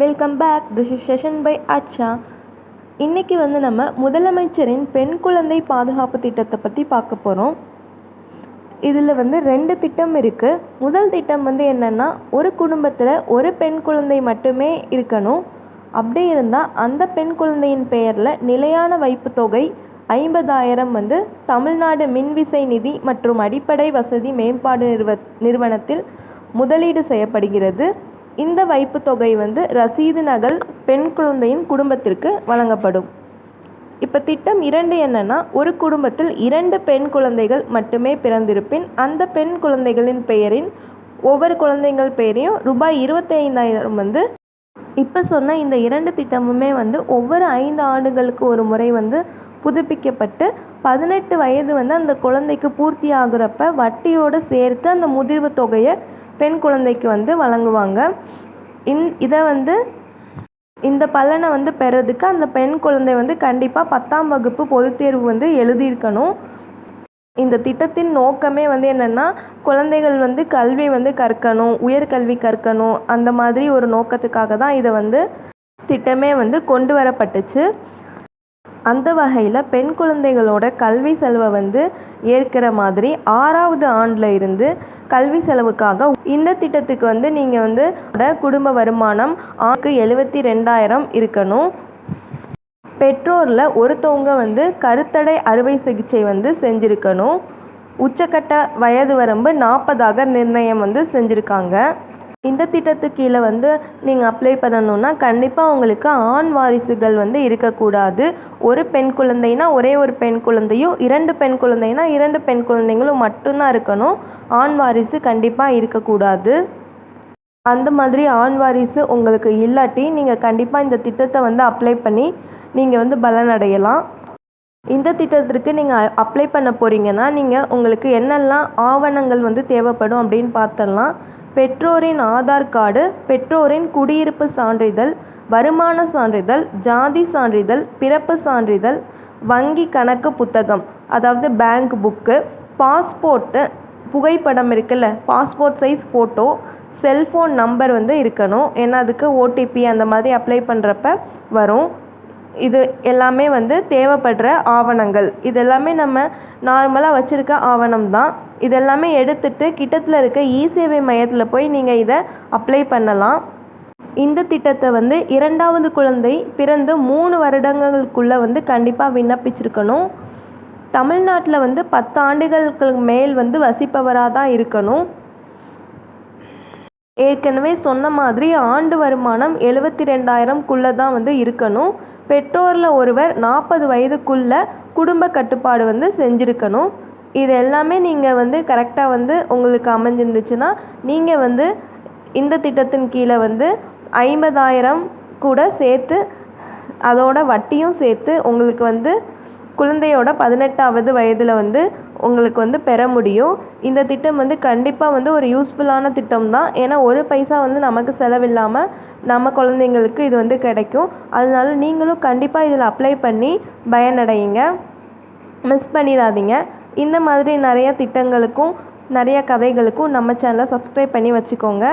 Welcome back this is session by அச்சா இன்றைக்கி வந்து நம்ம முதலமைச்சரின் பெண் குழந்தை பாதுகாப்பு திட்டத்தை பற்றி பார்க்க போகிறோம் இதில் வந்து ரெண்டு திட்டம் இருக்குது முதல் திட்டம் வந்து என்னென்னா ஒரு குடும்பத்தில் ஒரு பெண் குழந்தை மட்டுமே இருக்கணும். அப்படி இருந்தால் அந்த பெண் குழந்தையின் பெயரில் நிலையான வைப்பு தொகை ஐம்பதாயிரம் வந்து தமிழ்நாடு மின்விசை நிதி மற்றும் அடிப்படை வசதி மேம்பாடு நிறுவ நிறுவனத்தில் முதலீடு செய்யப்படுகிறது. இந்த வைப்பு தொகை வந்து ரசீது நகல் பெண் குழந்தையின் குடும்பத்திற்கு வழங்கப்படும். இப்போ திட்டம் இரண்டு என்னென்னா ஒரு குடும்பத்தில் இரண்டு பெண் குழந்தைகள் மட்டுமே பிறந்திருப்பின் அந்த பெண் குழந்தைகளின் பெயரின் ஒவ்வொரு குழந்தைகள் பெயரையும் ரூபாய் இருபத்தைந்தாயிரம் வந்து இப்போ சொன்ன இந்த இரண்டு திட்டமுமே வந்து ஒவ்வொரு ஐந்து ஆண்டுகளுக்கு ஒரு முறை வந்து புதுப்பிக்கப்பட்டு பதினெட்டு வயது வந்து அந்த குழந்தைக்கு பூர்த்தி ஆகுறப்ப வட்டியோடு சேர்த்து அந்த முதிர்வு தொகையை பெண் குழந்தைக்கு வந்து வழங்குவாங்க. இந் இதை வந்து இந்த பலனை வந்து பெறதுக்கு அந்த பெண் குழந்தை வந்து கண்டிப்பாக பத்தாம் வகுப்பு பொதுத் தேர்வு வந்து எழுதியிருக்கணும். இந்த திட்டத்தின் நோக்கமே வந்து என்னென்னா குழந்தைகள் வந்து கல்வி வந்து கற்கணும் உயர்கல்வி கற்கணும் அந்த மாதிரி ஒரு நோக்கத்துக்காக தான் இதை வந்து திட்டமே வந்து கொண்டு வரப்பட்டுச்சு. அந்த வகையில் பெண் குழந்தைகளோட கல்வி செலவை வந்து ஏற்கிற மாதிரி ஆறாவது ஆண்டில் இருந்து கல்வி செலவுக்காக இந்த திட்டத்துக்கு வந்து நீங்கள் வந்து குடும்ப வருமானம் ஆக்கு எழுபத்தி ரெண்டாயிரம் இருக்கணும். பெற்றோரில் ஒருத்தவங்க வந்து கருத்தடை அறுவை சிகிச்சை வந்து செஞ்சுருக்கணும். உச்சக்கட்ட வயது வரம்பு நாற்பதாக நிர்ணயம் வந்து செஞ்சுருக்காங்க. இந்த திட்டத்துக்கு கீழே வந்து நீங்கள் அப்ளை பண்ணணுன்னா கண்டிப்பாக உங்களுக்கு ஆண் வாரிசுகள் வந்து இருக்கக்கூடாது. ஒரு பெண் குழந்தைனா ஒரே ஒரு பெண் குழந்தையும் இரண்டு பெண் குழந்தைனா இரண்டு பெண் குழந்தைங்களும் மட்டும்தான் இருக்கணும். ஆண் வாரிசு கண்டிப்பாக இருக்கக்கூடாது. அந்த மாதிரி ஆண் வாரிசு உங்களுக்கு இல்லாட்டி நீங்கள் கண்டிப்பாக இந்த திட்டத்தை வந்து அப்ளை பண்ணி நீங்கள் வந்து பலனடையலாம். இந்த திட்டத்திற்கு நீங்கள் அப்ளை பண்ண போகிறீங்கன்னா நீங்கள் உங்களுக்கு என்னெல்லாம் ஆவணங்கள் வந்து தேவைப்படும் அப்படின்னு பார்த்தலாம் பெற்றோரின் ஆதார் கார்டு பெற்றோரின் குடியிருப்பு சான்றிதழ் வருமான சான்றிதழ் ஜாதி சான்றிதழ் பிறப்பு சான்றிதழ் வங்கி கணக்கு புத்தகம் அதாவது பேங்க் புக்கு பாஸ்போர்ட்டு புகைப்படம் இருக்குல்ல passport size photo cellphone number வந்து இருக்கணும். ஏன்னா அதுக்கு ஓடிபி அந்த மாதிரி அப்ளை பண்ணுறப்ப வரும். இது எல்லாமே வந்து தேவைப்படுற ஆவணங்கள். இது எல்லாமே நம்ம நார்மலாக வச்சுருக்க ஆவணம் தான். இதெல்லாமே எடுத்துகிட்டு கிட்டத்தில் இருக்க இ சேவை மையத்தில் போய் நீங்கள் இதை அப்ளை பண்ணலாம். இந்த திட்டத்தை வந்து இரண்டாவது குழந்தை பிறந்து மூணு வருடங்களுக்குள்ளே வந்து கண்டிப்பாக விண்ணப்பிச்சிருக்கணும். தமிழ்நாட்டில் வந்து பத்து ஆண்டுகளுக்கு மேல் வந்து வசிப்பவராக தான் இருக்கணும். ஏற்கனவே சொன்ன மாதிரி ஆண்டு வருமானம் எழுபத்தி ரெண்டாயிரம்குள்ளே தான் வந்து இருக்கணும். பெற்றோரில் ஒருவர் நாற்பது வயதுக்குள்ளே குடும்ப கட்டுப்பாடு வந்து செஞ்சுருக்கணும். இது எல்லாமே நீங்கள் வந்து கரெக்டாக வந்து உங்களுக்கு அமைஞ்சிருந்துச்சுன்னா நீங்கள் வந்து இந்த திட்டத்தின் கீழே வந்து ஐம்பதாயிரம் கூட சேர்த்து அதோட வட்டியும் சேர்த்து உங்களுக்கு வந்து குழந்தையோட பதினெட்டாவது வயதில் வந்து உங்களுக்கு வந்து பெற முடியும். இந்த திட்டம் வந்து கண்டிப்பாக வந்து ஒரு யூஸ்ஃபுல்லான திட்டம் தான் ஏன்னா ஒரு பைசா வந்து நமக்கு செலவில்லாமல் நம்ம குழந்தைங்களுக்கு இது வந்து கிடைக்கும். அதனால நீங்களும் கண்டிப்பாக இதில் அப்ளை பண்ணி பயனடையுங்க. மிஸ் பண்ணிடாதீங்க. இந்த மாதிரி நிறைய திட்டங்களுக்கும் நிறைய கதைகளுக்கும் நம்ம சேனலை சப்ஸ்கிரைப் பண்ணி வச்சுக்கோங்க.